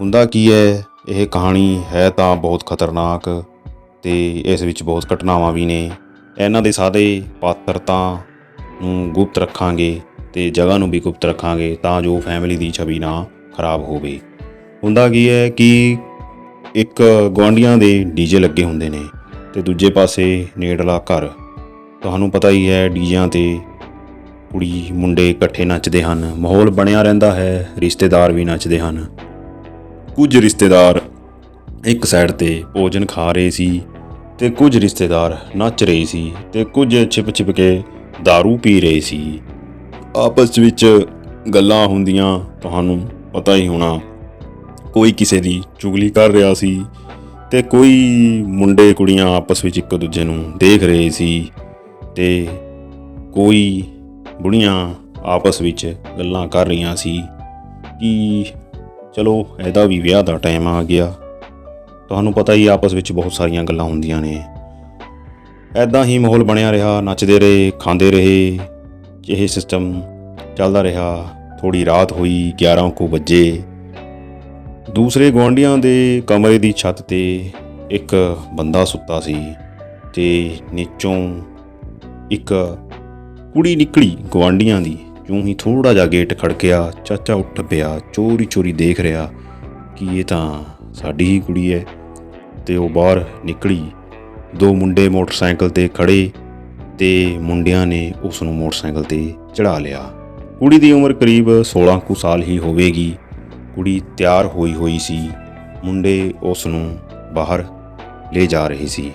ਹੁੰਦਾ ਕੀ ਹੈ ਇਹ ਕਹਾਣੀ ਹੈ ਤਾਂ ਬਹੁਤ ਖਤਰਨਾਕ ਤੇ ਇਸ ਵਿੱਚ ਬਹੁਤ ਘਟਨਾਵਾਂ ਵੀ ਨੇ। ਇਹਨਾਂ ਦੇ ਸਾਰੇ ਪਾਤਰਤਾ ਨੂੰ ਗੁਪਤ ਰੱਖਾਂਗੇ ਤੇ ਜਗ੍ਹਾ ਨੂੰ ਵੀ ਗੁਪਤ ਰੱਖਾਂਗੇ ਤਾਂ ਜੋ ਫੈਮਿਲੀ ਦੀ ਛਵੀ ਨਾ ਖਰਾਬ ਹੋਵੇ। ਹੁੰਦਾ ਕੀ ਹੈ ਕਿ ਇੱਕ ਗੁਆਂਢੀਆਂ ਦੇ ਡੀਜੇ ਲੱਗੇ ਹੁੰਦੇ ਨੇ ਤੇ ਦੂਜੇ ਪਾਸੇ ਨੇੜਲਾ ਘਰ। ਤੁਹਾਨੂੰ ਪਤਾ ਹੀ ਹੈ ਡੀਜਿਆਂ ਤੇ ਕੁੜੀ ਮੁੰਡੇ ਇਕੱਠੇ ਨੱਚਦੇ ਹਨ। ਮਾਹੌਲ ਬਣਿਆ ਰਹਿੰਦਾ ਹੈ, ਰਿਸ਼ਤੇਦਾਰ ਵੀ ਨੱਚਦੇ ਹਨ। ਕੁਝ ਰਿਸ਼ਤੇਦਾਰ ਇੱਕ ਸਾਈਡ ਤੇ ਭੋਜਨ ਖਾ ਰਹੇ ਸੀ ਤੇ ਕੁਝ ਰਿਸ਼ਤੇਦਾਰ ਨੱਚ ਰਹੇ ਸੀ ਤੇ ਕੁਝ ਛਿਪ ਛਿਪ ਕੇ दारू ਪੀ ਰਹੇ ਸੀ। ਆਪਸ ਵਿੱਚ ਗੱਲਾਂ ਹੁੰਦੀਆਂ, ਤੁਹਾਨੂੰ ਪਤਾ ਹੀ ਹੋਣਾ, ਕੋਈ ਕਿਸੇ ਦੀ ਚੁਗਲੀ ਕਰ ਰਿਹਾ ਸੀ ਤੇ ਕੋਈ ਮੁੰਡੇ ਕੁੜੀਆਂ ਆਪਸ ਵਿੱਚ ਇੱਕ ਦੂਜੇ ਨੂੰ ਦੇਖ ਰਹੇ ਸੀ ਤੇ ਕੋਈ ਬੁੜੀਆਂ ਆਪਸ ਵਿੱਚ ਗੱਲਾਂ ਕਰ ਰਹੀਆਂ ਸੀ ਕਿ ਚਲੋ, ਇਹਦਾ ਵੀ ਵਿਆਹ ਦਾ ਟਾਈਮ ਆ ਗਿਆ। ਤੁਹਾਨੂੰ ਪਤਾ ਹੀ ਆਪਸ ਵਿੱਚ ਬਹੁਤ ਸਾਰੀਆਂ ਗੱਲਾਂ ਹੁੰਦੀਆਂ ਨੇ। ਐਦਾਂ ਹੀ ਮਾਹੌਲ ਬਣਿਆ ਰਿਹਾ, ਨੱਚਦੇ ਰਹੇ, ਖਾਂਦੇ ਰਹੇ। ਇਹ ਸਿਸਟਮ ਚੱਲਦਾ ਰਿਹਾ। ਥੋੜੀ ਰਾਤ ਹੋਈ 11 ਕੁ ਵਜੇ। ਦੂਸਰੇ ਗੁਆਂਢੀਆਂ ਦੇ ਕਮਰੇ ਦੀ ਛੱਤ ਤੇ ਇੱਕ ਬੰਦਾ ਸੁੱਤਾ ਸੀ ਤੇ ਨੀਚੋਂ ਇੱਕ ਕੁੜੀ ਨਿਕਲੀ ਗੁਆਂਢੀਆਂ ਦੀ। ਜਿਉਂ ਹੀ ਥੋੜਾ ਜਿਹਾ ਗੇਟ ਖੜਕਿਆ, ਚਾਚਾ ਉੱਠ ਪਿਆ, ਚੋਰੀ ਚੋਰੀ ਦੇਖ ਰਿਹਾ। ਕਿ ਇਹ ਤਾਂ ਸਾਡੀ ਹੀ ਕੁੜੀ ਹੈ ਤੇ ਉਹ ਬਾਹਰ ਨਿਕਲੀ। ਦੋ ਮੁੰਡੇ ਮੋਟਰਸਾਈਕਲ ਤੇ ਖੜੇ ਤੇ ਮੁੰਡਿਆਂ ਨੇ ਉਸ ਨੂੰ ਮੋਟਰਸਾਈਕਲ ਤੇ ਚੜਾ ਲਿਆ। ਕੁੜੀ ਦੀ ਉਮਰ ਕਰੀਬ 16 ਕੁ ਸਾਲ ਹੀ ਹੋਵੇਗੀ। ਕੁੜੀ ਤਿਆਰ ਹੋਈ ਹੋਈ ਸੀ। ਮੁੰਡੇ ਉਸ ਨੂੰ ਬਾਹਰ ਲੈ ਜਾ ਰਹੇ ਸੀ।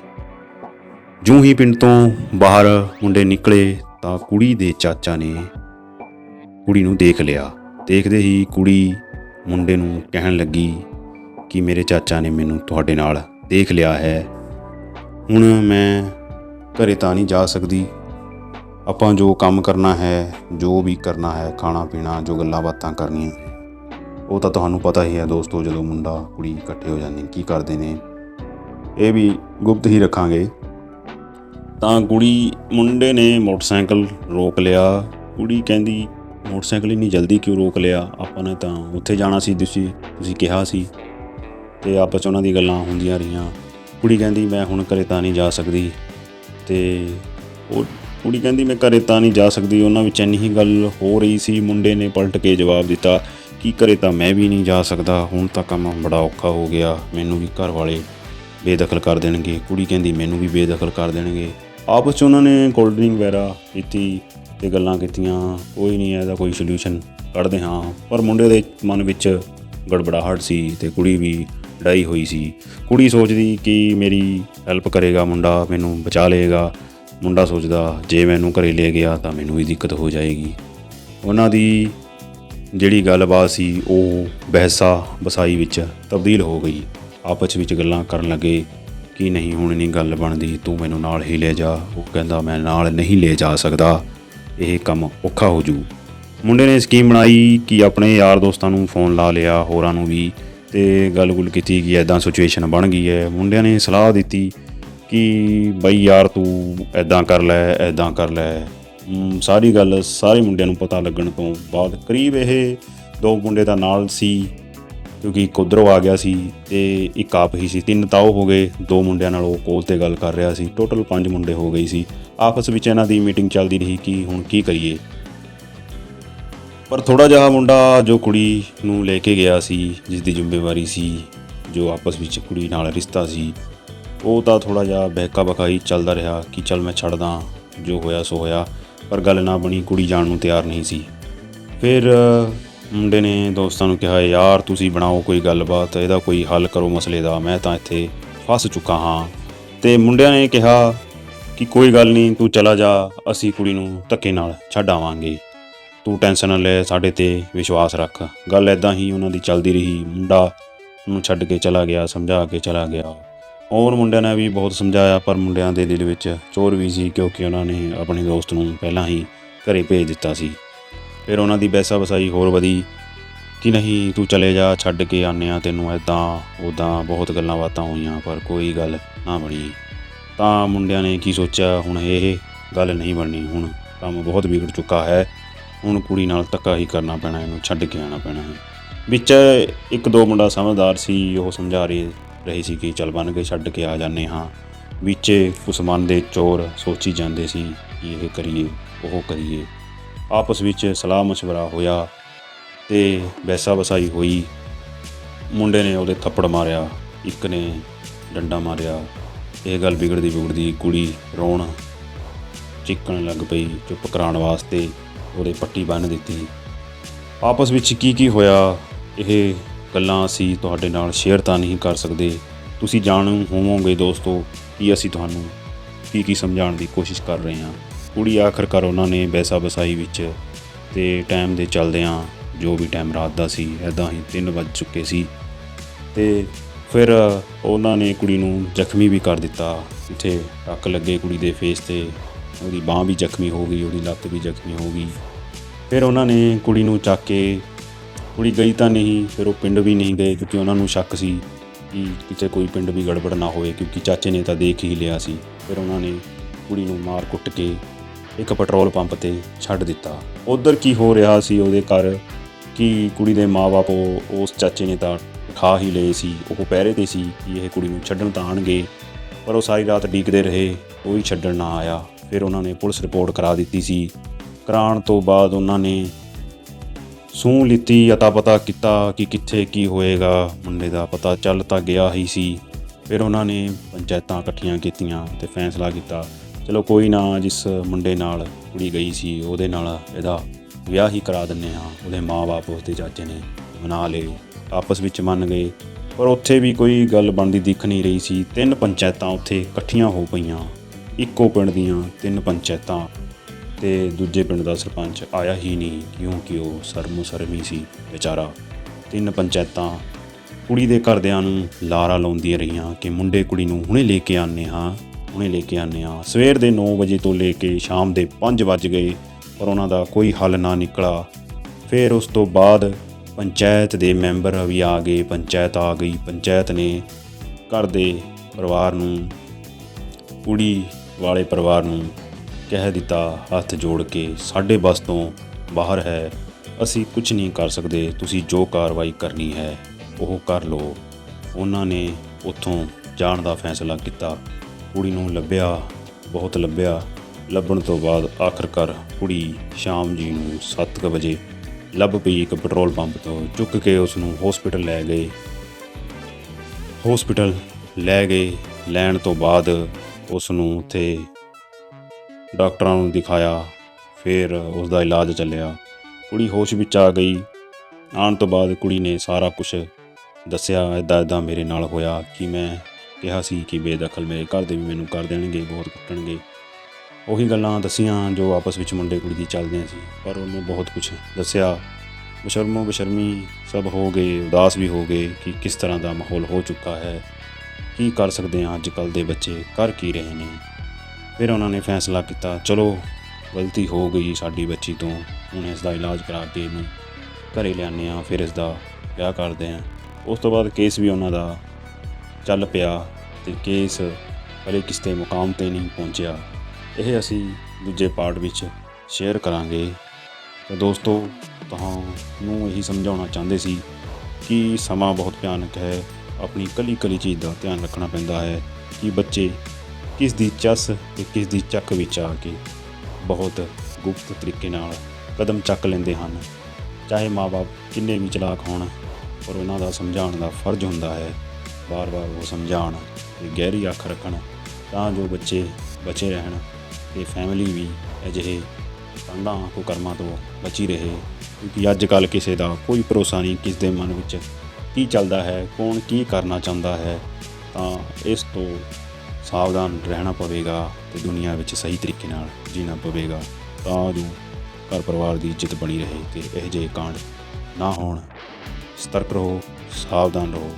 ਜੂੰ ਹੀ ਪਿੰਡ ਤੋਂ ਬਾਹਰ ਮੁੰਡੇ ਨਿਕਲੇ ਤਾਂ ਕੁੜੀ ਦੇ ਚਾਚਾ ਨੇ ਕੁੜੀ ਨੂੰ ਦੇਖ ਲਿਆ। ਦੇਖਦੇ ਹੀ ਕੁੜੀ ਮੁੰਡੇ ਨੂੰ ਕਹਿਣ ਲੱਗੀ ਕਿ ਮੇਰੇ ਚਾਚਾ ਨੇ ਮੈਨੂੰ ਤੁਹਾਡੇ ਨਾਲ ਦੇਖ ਲਿਆ ਹੈ। ਹੁਣ ਮੈਂ ਘਰੇ ਤਾਂ ਨਹੀਂ ਜਾ ਸਕਦੀ। ਆਪਾਂ ਜੋ ਕੰਮ ਕਰਨਾ ਹੈ, ਜੋ ਵੀ ਕਰਨਾ ਹੈ, ਖਾਣਾ ਪੀਣਾ, ਜੋ ਗੱਲਾਂ ਬਾਤਾਂ ਕਰਨੀਆਂ, ਉਹ ਤਾਂ ਤੁਹਾਨੂੰ ਪਤਾ ਹੀ ਹੈ ਦੋਸਤੋ, ਜਦੋਂ ਮੁੰਡਾ ਕੁੜੀ ਇਕੱਠੇ ਹੋ ਜਾਂਦੇ ਕੀ ਕਰਦੇ ਨੇ। ਇਹ ਵੀ ਗੁਪਤ ਹੀ ਰੱਖਾਂਗੇ। ਤਾਂ ਕੁੜੀ ਮੁੰਡੇ ਨੇ ਮੋਟਰਸਾਈਕਲ ਰੋਕ ਲਿਆ। ਕੁੜੀ ਕਹਿੰਦੀ ਮੋਟਰਸਾਈਕਲ ਇੰਨੀ ਜਲਦੀ ਕਿਉਂ ਰੋਕ ਲਿਆ? ਆਪਾਂ ਨੇ ਤਾਂ ਉੱਥੇ ਜਾਣਾ ਸੀ, ਤੁਸੀਂ ਤੁਸੀਂ ਕਿਹਾ ਸੀ। ਤੇ ਆਪਸ 'ਚ ਉਹਨਾਂ ਦੀ ਗੱਲਾਂ ਹੁੰਦੀਆਂ ਰਹੀਆਂ। ਕੁੜੀ ਕਹਿੰਦੀ, ਮੈਂ ਹੁਣ ਘਰੇ ਤਾਂ ਨਹੀਂ ਜਾ ਸਕਦੀ। ਤੇ ਉਹ ਕੁੜੀ ਕਹਿੰਦੀ, ਮੈਂ ਘਰੇ ਤਾਂ ਨਹੀਂ ਜਾ ਸਕਦੀ। ਉਹਨਾਂ ਵਿੱਚ ਇੰਨੀ ਹੀ ਗੱਲ ਹੋ ਰਹੀ ਸੀ। ਮੁੰਡੇ ਨੇ ਪਲਟ ਕੇ ਜਵਾਬ ਦਿੱਤਾ, ਕਿ ਘਰੇ ਤਾਂ ਮੈਂ ਵੀ ਨਹੀਂ ਜਾ ਸਕਦਾ। ਹੁਣ ਤਾਂ ਕੰਮ ਬੜਾ ਔਖਾ ਹੋ ਗਿਆ। ਮੈਨੂੰ ਵੀ ਘਰ ਵਾਲੇ ਬੇਦਖਲ ਕਰ ਦੇਣਗੇ। ਕੁੜੀ ਕਹਿੰਦੀ, ਮੈਨੂੰ ਵੀ ਬੇਦਖਲ ਕਰ ਦੇਣਗੇ। ਆਪਸ 'ਚ ਉਹਨਾਂ ਨੇ ਕੋਲਡ ਡਰਿੰਕ ਵਗੈਰਾ ਪੀਤੀ। ਤੇ ਗੱਲਾਂ ਕੀਤੀਆਂ, ਕੋਈ ਨਹੀਂ ਇਹਦਾ ਕੋਈ ਸੋਲੂਸ਼ਨ ਕੱਢਦੇ ਹਾਂ। ਪਰ ਮੁੰਡੇ ਦੇ ਮਨ ਵਿੱਚ ਗੜਬੜਾਹਟ ਸੀ ਤੇ ਕੁੜੀ ਵੀ ਡਾਈ ਹੋਈ ਸੀ। ਕੁੜੀ ਸੋਚਦੀ ਕਿ ਮੇਰੀ ਹੈਲਪ ਕਰੇਗਾ ਮੁੰਡਾ, ਮੈਨੂੰ ਬਚਾ ਲਏਗਾ। ਮੁੰਡਾ ਸੋਚਦਾ, ਜੇ ਮੈਨੂੰ ਘਰੇ ਲੈ ਗਿਆ ਤਾਂ ਮੈਨੂੰ ਵੀ ਦਿੱਕਤ ਹੋ ਜਾਏਗੀ। ਉਹਨਾਂ ਦੀ ਜਿਹੜੀ ਗੱਲਬਾਤ ਸੀ, ਉਹ ਬਹਿਸਾ ਬਸਾਈ ਵਿੱਚ ਤਬਦੀਲ ਹੋ ਗਈ। ਆਪਸ ਵਿੱਚ ਗੱਲਾਂ ਕਰਨ ਲੱਗੇ ਕਿ ਨਹੀਂ, ਹੁਣ ਨਹੀਂ ਗੱਲ ਬਣਦੀ, ਤੂੰ ਮੈਨੂੰ ਨਾਲ ਹੀ ਲੈ ਜਾ। ਉਹ ਕਹਿੰਦਾ, ਮੈਂ ਨਾਲ ਨਹੀਂ ਲੈ ਜਾ ਸਕਦਾ। ਇਹ ਕੰਮ ਔਖਾ ਹੋ ਜੂ। ਮੁੰਡੇ ਨੇ ਸਕੀਮ ਬਣਾਈ ਕਿ ਆਪਣੇ ਯਾਰ ਦੋਸਤਾਂ ਨੂੰ ਫੋਨ ਲਾ ਲਿਆ, ਹੋਰਾਂ ਨੂੰ ਵੀ। ਤੇ ਗੱਲ-ਗੁਲ ਕੀਤੀ ਕਿ ਐਦਾਂ ਸਿਚੁਏਸ਼ਨ ਬਣ ਗਈ ਹੈ। ਮੁੰਡਿਆਂ ਨੇ ਸਲਾਹ ਦਿੱਤੀ ਕਿ ਬਈ ਯਾਰ ਤੂੰ ਐਦਾਂ ਕਰ ਲੈ ਐਦਾਂ ਕਰ ਲੈ। ਸਾਰੀ ਗੱਲ ਸਾਰੇ ਮੁੰਡਿਆਂ ਨੂੰ ਪਤਾ ਲੱਗਣ ਤੋਂ ਬਾਅਦ ਕਰੀਬ ਇਹ ਦੋ ਮੁੰਡੇ ਦਾ ਨਾਲ ਸੀ। ਕਿਉਂਕਿ ਇੱਕ ਉੱਧਰੋਂ ਆ ਗਿਆ ਸੀ ਤੇ ਇੱਕ ਆਪ ਹੀ ਸੀ। ਤਿੰਨ ਤਾਂ ਉਹ ਹੋ ਗਏ, ਦੋ ਮੁੰਡਿਆਂ ਨਾਲ ਉਹ ਕੋਲ ਤੇ ਗੱਲ ਕਰ ਰਿਹਾ ਸੀ। ਟੋਟਲ ਪੰਜ ਮੁੰਡੇ ਹੋ ਗਏ ਸੀ। ਆਪਸ ਵਿੱਚ ਇਹਨਾਂ ਦੀ ਮੀਟਿੰਗ ਚੱਲਦੀ ਰਹੀ ਕਿ ਹੁਣ ਕੀ ਕਰੀਏ। ਪਰ ਥੋੜਾ ਜਿਹਾ ਮੁੰਡਾ ਜੋ ਕੁੜੀ ਨੂੰ ਲੈ ਕੇ ਗਿਆ ਸੀ ਜਿਸ ਦੀ ਜ਼ਿੰਮੇਵਾਰੀ ਸੀ, ਜੋ ਆਪਸ ਵਿੱਚ ਕੁੜੀ ਨਾਲ ਰਿਸ਼ਤਾ ਸੀ, ਉਹ ਤਾਂ ਥੋੜਾ ਜਿਹਾ ਬਹਿਕਾ ਬਕਾਈ ਚੱਲਦਾ ਰਿਹਾ ਕਿ ਚੱਲ ਮੈਂ ਛੱਡਦਾ, ਜੋ ਹੋਇਆ ਸੋ ਹੋਇਆ, ਪਰ ਗੱਲ ਨਾ ਬਣੀ, ਕੁੜੀ ਜਾਣ ਨੂੰ ਤਿਆਰ ਨਹੀਂ ਸੀ। ਫਿਰ ਮੁੰਡੇ ਨੇ ਦੋਸਤਾਂ ਨੂੰ ਕਿਹਾ, ਯਾਰ ਤੁਸੀਂ ਬਣਾਓ ਕੋਈ ਗੱਲਬਾਤ, ਇਹਦਾ ਕੋਈ ਹੱਲ ਕਰੋ ਮਸਲੇ ਦਾ, ਮੈਂ ਤਾਂ ਇੱਥੇ ਫਸ ਚੁੱਕਾ ਹਾਂ। ਤੇ ਮੁੰਡਿਆਂ ਨੇ ਕਿਹਾ ਕਿ, ਕੋਈ ਗੱਲ ਨਹੀਂ, ਤੂੰ ਚਲਾ ਜਾ, ਅਸੀਂ ਕੁੜੀ ਨੂੰ ਧੱਕੇ ਨਾਲ ਛੱਡ ਆਵਾਂਗੇ। ਤੂੰ ਟੈਨਸ਼ਨ ਨਾ ਲੈ, ਸਾਡੇ ਤੇ ਵਿਸ਼ਵਾਸ ਰੱਖ। ਗੱਲ ਐਦਾਂ ਹੀ ਉਹਨਾਂ ਦੀ ਚੱਲਦੀ ਰਹੀ। ਮੁੰਡਾ ਨੂੰ ਛੱਡ ਕੇ ਚਲਾ ਗਿਆ, ਸਮਝਾ ਕੇ ਚਲਾ ਗਿਆ। ਹੋਰ ਮੁੰਡਿਆਂ ਨੇ ਵੀ ਬਹੁਤ ਸਮਝਾਇਆ, ਪਰ ਮੁੰਡਿਆਂ ਦੇ ਦਿਲ ਵਿੱਚ ਚੋਰ ਵੀ ਸੀ, ਕਿਉਂਕਿ ਉਹਨਾਂ ਨੇ ਆਪਣੇ ਦੋਸਤ ਨੂੰ ਪਹਿਲਾਂ ਹੀ ਘਰੇ ਭੇਜ ਦਿੱਤਾ ਸੀ। ਫਿਰ ਉਹਨਾਂ ਦੀ ਬੈਸਾ ਵਸਾਈ ਹੋਰ ਵਧੀ ਕਿ ਨਹੀਂ ਤੂੰ ਚਲੇ ਜਾ, ਛੱਡ ਕੇ ਆਨੇ ਆ ਤੈਨੂੰ ਐਦਾਂ ਉਦਾਂ ਬਹੁਤ ਗੱਲਾਂ ਬਾਤਾਂ ਹੋਈਆਂ, ਪਰ ਕੋਈ ਗੱਲ ਨਾ ਬਣੀ। ਤਾਂ ਮੁੰਡਿਆਂ ਨੇ ਕੀ ਸੋਚਿਆ? ਹੁਣ ਇਹ ਗੱਲ ਨਹੀਂ ਬਣਨੀ। ਹੁਣ ਕੰਮ ਬਹੁਤ ਵਿਗੜ ਚੁੱਕਾ ਹੈ। ਹੁਣ ਕੁੜੀ ਨਾਲ ਧੱਕਾ ਹੀ ਕਰਨਾ ਪੈਣਾ, ਇਹਨੂੰ ਛੱਡ ਕੇ ਆਣਾ ਪੈਣਾ ਹੈ। ਵਿੱਚ ਇੱਕ ਦੋ ਮੁੰਡਾ ਸਮਝਦਾਰ ਸੀ, ਉਹ ਸਮਝਾ ਰਹੇ ਰਹੇ ਸੀ ਕਿ ਚੱਲ ਬਣ ਕੇ ਛੱਡ ਕੇ ਆ ਜਾਂਦੇ ਹਾਂ। ਵਿੱਚ ਉਸ ਮਨ ਦੇ ਚੋਰ ਸੋਚੀ ਜਾਂਦੇ ਸੀ ਕਿ ਇਹ ਕਰੀਏ, ਉਹ ਕਰੀਏ। ਆਪਸ ਵਿੱਚ ਸਲਾਹ ਮਸ਼ਵਰਾ ਹੋਇਆ ਤੇ ਬੈਸਾ ਵਸਾਈ ਹੋਈ। ਮੁੰਡੇ ਨੇ ਉਹਦੇ ਥੱਪੜ ਮਾਰਿਆ, ਇੱਕ ਨੇ ਡੰਡਾ ਮਾਰਿਆ। ਇਹ ਗੱਲ ਵਿਗੜਦੀ ਵਿਗੜਦੀ ਕੁੜੀ ਰੋਣ ਚਿੱਕਣ ਲੱਗ ਪਈ, ਚੁੱਪ ਕਰਾਉਣ ਵਾਸਤੇ ਉਹਦੇ ਪੱਟੀ ਬੰਨ ਦਿੱਤੀ। ਆਪਸ ਵਿੱਚ ਕੀ ਕੀ ਹੋਇਆ, ਇਹ ਗੱਲਾਂ ਅਸੀਂ ਤੁਹਾਡੇ ਨਾਲ ਸ਼ੇਅਰ ਤਾਂ ਨਹੀਂ ਕਰ ਸਕਦੇ। ਤੁਸੀਂ ਜਾਣੂ ਹੋਵੋਗੇ ਦੋਸਤੋ ਕਿ ਅਸੀਂ ਤੁਹਾਨੂੰ ਕੀ ਕੀ ਸਮਝਾਉਣ ਦੀ ਕੋਸ਼ਿਸ਼ ਕਰ ਰਹੇ ਹਾਂ। ਕੁੜੀ ਆਖਰਕਾਰ ਉਹਨਾਂ ਨੇ ਬੈਸਾ ਬਸਾਈ ਵਿੱਚ ਤੇ ਟਾਈਮ ਦੇ ਚੱਲਦਿਆਂ ਜੋ ਵੀ ਟਾਈਮ ਰਾਤ ਦਾ ਸੀ ਐਦਾਂ ਹੀ 3 ਵੱਜ ਚੁੱਕੇ ਸੀ। ਤੇ ਫਿਰ ਉਹਨਾਂ ਨੇ ਕੁੜੀ ਨੂੰ ਜ਼ਖਮੀ ਵੀ ਕਰ ਦਿੱਤਾ। ਇੱਥੇ ਟੱਕ ਲੱਗੇ ਕੁੜੀ ਦੇ ਫੇਸ ਤੇ। ਉਹਦੀ ਬਾਹ ਵੀ ਜ਼ਖਮੀ ਹੋ ਗਈ, ਉਹਦੀ ਲੱਤ ਵੀ ਜ਼ਖਮੀ ਹੋ ਗਈ। ਫਿਰ ਉਹਨਾਂ ਨੇ ਕੁੜੀ ਨੂੰ ਚੱਕ ਕੇ, ਕੁੜੀ ਗਈ ਤਾਂ ਨਹੀਂ, ਫਿਰ ਉਹ ਪਿੰਡ ਵੀ ਨਹੀਂ ਗਏ ਕਿਉਂਕਿ ਉਹਨਾਂ ਨੂੰ ਸ਼ੱਕ ਸੀ ਕਿ ਕਿਤੇ ਕੋਈ ਪਿੰਡ ਵੀ ਗੜਬੜ ਨਾ ਹੋਵੇ ਕਿਉਂਕਿ ਚਾਚੇ ਨੇ ਤਾਂ ਦੇਖ ਹੀ ਲਿਆ ਸੀ। ਫਿਰ ਉਹਨਾਂ ਨੇ ਕੁੜੀ ਨੂੰ ਮਾਰ ਕੁੱਟ ਕੇ ਇੱਕ ਪੈਟਰੋਲ ਪੰਪ ਤੇ ਛੱਡ ਦਿੱਤਾ। ਉਧਰ ਕੀ ਹੋ ਰਿਹਾ ਸੀ ਉਹਦੇ ਘਰ? ਕਿ ਕੁੜੀ ਦੇ ਮਾਪੇ ਉਹ, ਉਸ ਚਾਚੇ ਨੇ ਤਾਂ ਖਾ ਹੀ ਲਏ ਸੀ, ਉਹ ਪਹਿਰੇ ਤੇ ਸੀ ਕਿ ਇਹ ਕੁੜੀ ਨੂੰ ਛੱਡਣ ਤਾਂ ਆਣਗੇ ਪਰ ਉਹ ਸਾਰੀ ਰਾਤ ਡੀਕਦੇ ਰਹੇ, ਕੋਈ ਛੱਡਣ ਨਾ ਆਇਆ। ਫਿਰ ਉਹਨਾਂ ਨੇ ਪੁਲਿਸ ਰਿਪੋਰਟ ਕਰਾ ਦਿੱਤੀ ਸੀ। ਕਰਾਉਣ ਤੋਂ ਬਾਅਦ ਉਹਨਾਂ ਨੇ ਸੂਹ ਲਿੱਤੀ ਅਤਾ ਪਤਾ ਕੀਤਾ ਕਿ ਕਿੱਥੇ ਕੀ ਹੋਏਗਾ, ਮੁੰਡੇ ਦਾ ਪਤਾ ਚੱਲ ਤਾਂ ਗਿਆ ਹੀ ਸੀ। ਫਿਰ ਉਹਨਾਂ ਨੇ ਪੰਚਾਇਤਾਂ ਇਕੱਠੀਆਂ ਕੀਤੀਆਂ ਤੇ ਫੈਸਲਾ ਕੀਤਾ। ਚਲੋ ਕੋਈ ਨਾ, ਜਿਸ ਮੁੰਡੇ ਨਾਲ ਕੁੜੀ ਗਈ ਸੀ, ਉਹਦੇ ਨਾਲ ਇਹਦਾ ਵਿਆਹ ਹੀ ਕਰਾ ਦਿੰਨੇ ਹਾਂ। ਉਹਦੇ ਮਾਪੇ ਉਸਦੇ ਚਾਚੇ ਨੇ ਮਨਾ ਲਏ, ਆਪਸ ਵਿੱਚ ਮੰਨ ਗਏ। ਪਰ ਉੱਥੇ ਵੀ ਕੋਈ ਗੱਲ ਬਣਦੀ ਦਿਖ ਨਹੀਂ ਰਹੀ ਸੀ। ਤਿੰਨ ਪੰਚਾਇਤਾਂ ਉੱਥੇ ਇਕੱਠੀਆਂ ਹੋ ਪਈਆਂ। ਇੱਕੋ ਪਿੰਡ ਦੀਆਂ ਤਿੰਨ ਪੰਚਾਇਤਾਂ। ਤੇ ਦੂਜੇ ਪਿੰਡ ਦਾ ਸਰਪੰਚ ਆਇਆ ਹੀ ਨਹੀਂ, ਕਿਉਂਕਿ ਉਹ ਸਰਮੋ ਸਰਮੀ ਸੀ ਵਿਚਾਰਾ। ਤਿੰਨ ਪੰਚਾਇਤਾਂ ਕੁੜੀ ਦੇ ਘਰਦਿਆਂ ਨੂੰ ਲਾਰਾ ਲਾਉਂਦੀਆਂ ਰਹੀਆਂ ਕਿ ਮੁੰਡੇ ਕੁੜੀ ਨੂੰ ਹੁਣੇ ਲੈ ਕੇ ਆਨੇ ਹਾਂ। ਹੁਣੇ ਲੈ ਕੇ ਆਨੇ ਹਾਂ। ਸਵੇਰ ਦੇ 9 ਵਜੇ ਤੋਂ ਲੈ ਕੇ ਸ਼ਾਮ ਦੇ 5 ਵੱਜ ਗਏ, ਪਰ ਉਹਨਾਂ ਦਾ ਕੋਈ ਹੱਲ ਨਾ ਨਿਕਲਾ ਫਿਰ ਉਸ ਤੋਂ ਬਾਅਦ ਪੰਚਾਇਤ ਦੇ ਮੈਂਬਰ ਵੀ ਆ ਗਏ, ਪੰਚਾਇਤ ਆ ਗਈ। ਪੰਚਾਇਤ ਨੇ ਘਰ ਦੇ ਪਰਿਵਾਰ ਨੂੰ, ਕੁੜੀ ਵਾਲੇ ਪਰਿਵਾਰ ਨੂੰ ਕਹਿ ਦਿੱਤਾ, ਹੱਥ ਜੋੜ ਕੇ, ਸਾਡੇ ਬਸ ਤੋਂ ਬਾਹਰ ਹੈ, ਅਸੀਂ ਕੁਝ ਨਹੀਂ ਕਰ ਸਕਦੇ, ਤੁਸੀਂ ਜੋ ਕਾਰਵਾਈ ਕਰਨੀ ਹੈ, ਉਹ ਕਰ ਲਓ। ਉਹਨਾਂ ਨੇ ਉੱਥੋਂ ਜਾਣ ਦਾ ਫੈਸਲਾ ਕੀਤਾ। ਕੁੜੀ ਨੂੰ ਲੱਭਿਆ, ਬਹੁਤ ਲੱਭਿਆ। ਲੱਭਣ ਤੋਂ ਬਾਅਦ ਆਖਰਕਾਰ ਕੁੜੀ ਸ਼ਾਮ ਜੀ ਨੂੰ 7:00 ਵਜੇ ਲੱਭ ਪਈ ਇੱਕ ਪੈਟਰੋਲ ਪੰਪ ਤੋਂ, ਚੁੱਕ ਕੇ ਉਸ ਨੂੰ ਹਸਪੀਟਲ ਲੈ ਗਏ। ਹਸਪੀਟਲ ਲੈ ਗਏ, ਲੈਣ ਤੋਂ ਬਾਅਦ ਉਸ ਨੂੰ ਉੱਥੇ ਡਾਕਟਰਾਂ ਨੂੰ ਦਿਖਾਇਆ। ਫਿਰ ਉਸ ਦਾ ਇਲਾਜ ਚੱਲਿਆ। ਕੁੜੀ ਹੋਸ਼ ਵਿੱਚ ਆ ਗਈ। ਆਉਣ ਤੋਂ ਬਾਅਦ ਕੁੜੀ ਨੇ ਸਾਰਾ ਕੁਝ ਦੱਸਿਆ ਇਦਾਂ ਇਦਾਂ ਮੇਰੇ ਨਾਲ ਹੋਇਆ ਕਿ ਮੈਂ ਕਿਹਾ ਸੀ ਕਿ ਬੇਦਖਲ ਮੇਰੇ ਘਰ ਦੇ ਵੀ ਮੈਨੂੰ ਕਰ ਦੇਣਗੇ, ਬਹੁਤ ਕੁੱਟਣਗੇ। ਉਹੀ ਗੱਲਾਂ ਦੱਸੀਆਂ ਜੋ ਆਪਸ ਵਿੱਚ ਮੁੰਡੇ ਕੁੜੀ ਦੀ ਚੱਲਦੀਆਂ ਸੀ। ਪਰ ਉਹਨੇ ਬਹੁਤ ਕੁਝ ਦੱਸਿਆ। ਬਸ਼ਰਮੋ ਬਸ਼ਰਮੀ ਸਭ ਹੋ ਗਏ, ਉਦਾਸ ਵੀ ਹੋ ਗਏ ਕਿ ਕਿਸ ਤਰ੍ਹਾਂ ਦਾ ਮਾਹੌਲ ਹੋ ਚੁੱਕਾ ਹੈ। ਕੀ ਕਰ ਸਕਦੇ ਹਾਂ ਅੱਜ ਕੱਲ ਦੇ ਬੱਚੇ? ਕਰ ਕੀ ਰਹੇ ਨੇ? ਫਿਰ ਉਹਨਾਂ ਨੇ ਫੈਸਲਾ ਕੀਤਾ, ਚਲੋ, ਗਲਤੀ ਹੋ ਗਈ ਸਾਡੀ ਬੱਚੀ ਤੋਂ। ਹੁਣ ਇਸ ਦਾ ਇਲਾਜ ਕਰਾ ਕੇ ਇਹਨੂੰ ਘਰੇ ਲਿਆਉਂਦੇ ਹਾਂ, ਫਿਰ ਇਸ ਦਾ ਵਿਆਹ ਕਰਦੇ ਹਾਂ। ਉਸ ਤੋਂ ਬਾਅਦ ਕੇਸ ਵੀ ਉਹਨਾਂ ਦਾ ਚੱਲ ਪਿਆ ਤੇ ਕੇਸ ਹਲੇ ਕਿਸ ਦੇ ਮੁਕਾਮ ਤੇ ਨਹੀਂ ਪਹੁੰਚਿਆ। ਇਹ ਅਸੀਂ ਦੂਜੇ ਪਾਰਟ ਵਿੱਚ ਸ਼ੇਅਰ ਕਰਾਂਗੇ। ਤਾਂ ਦੋਸਤੋ, ਤੁਹਾਨੂੰ ਇਹੀ ਸਮਝਾਉਣਾ ਚਾਹੁੰਦੇ ਸੀ ਕਿ ਸਮਾਂ ਬਹੁਤ ਭਿਆਨਕ ਹੈ। ਆਪਣੀ ਕਲੀ ਕਲੀ ਚੀਜ਼ ਦਾ ਧਿਆਨ ਰੱਖਣਾ ਪੈਂਦਾ ਹੈ ਕਿ ਬੱਚੇ ਕਿਸ ਦੀ ਚੱਸ ਤੇ ਕਿਸ ਦੀ ਚੱਕ ਵਿੱਚ ਆ ਕੇ ਬਹੁਤ ਗੁਪਤ ਤਰੀਕੇ ਨਾਲ ਕਦਮ ਚੱਕ ਲੈਂਦੇ ਹਨ। ਚਾਹੇ ਮਾਪੇ ਕਿੰਨੇ ਵੀ ਚਲਾਕ ਹੋਣ, ਪਰ ਉਹਨਾਂ ਦਾ ਸਮਝਾਉਣ ਦਾ ਫਰਜ਼ ਹੁੰਦਾ ਹੈ। ਬਾਰ-ਬਾਰ ਉਹ ਸਮਝਾਉਣ ਤੇ ਗਹਿਰੀ ਅੱਖ ਰੱਖਣ, ਤਾਂ ਜੋ ਬੱਚੇ ਬਚੇ ਰਹਿਣ ਤੇ ਫੈਮਿਲੀ ਵੀ ਅਜਿਹੇ ਕੰਧਾਂ ਕੁਕਰਮਾਂ ਤੋਂ ਬਚੀ ਰਹੇ। ਕਿਉਂਕਿ ਅੱਜ ਕੱਲ ਕਿਸੇ ਦਾ ਕੋਈ ਭਰੋਸਾ ਨਹੀਂ, ਕਿਸ ਦੇ ਮਨ ਵਿੱਚ ਕੀ ਚੱਲਦਾ ਹੈ, ਕੌਣ ਕੀ ਕਰਨਾ ਚਾਹੁੰਦਾ ਹੈ, ਤਾਂ ਇਸ ਤੋਂ ਸਾਵਧਾਨ ਰਹਿਣਾ ਪਵੇਗਾ ਤੇ ਦੁਨੀਆ ਵਿੱਚ ਸਹੀ ਤਰੀਕੇ ਨਾਲ ਜੀਣਾ ਪਵੇਗਾ, ਤਾਂ ਜੋ ਘਰ ਪਰਿਵਾਰ ਦੀ ਇੱਜ਼ਤ ਬਣੀ ਰਹੇ ਤੇ ਇਹ ਜਿਹੇ ਕਾਂਡ ਨਾ ਹੋਣ। ਸਤਰਕ ਰਹੋ, ਸਾਵਧਾਨ ਰਹੋ।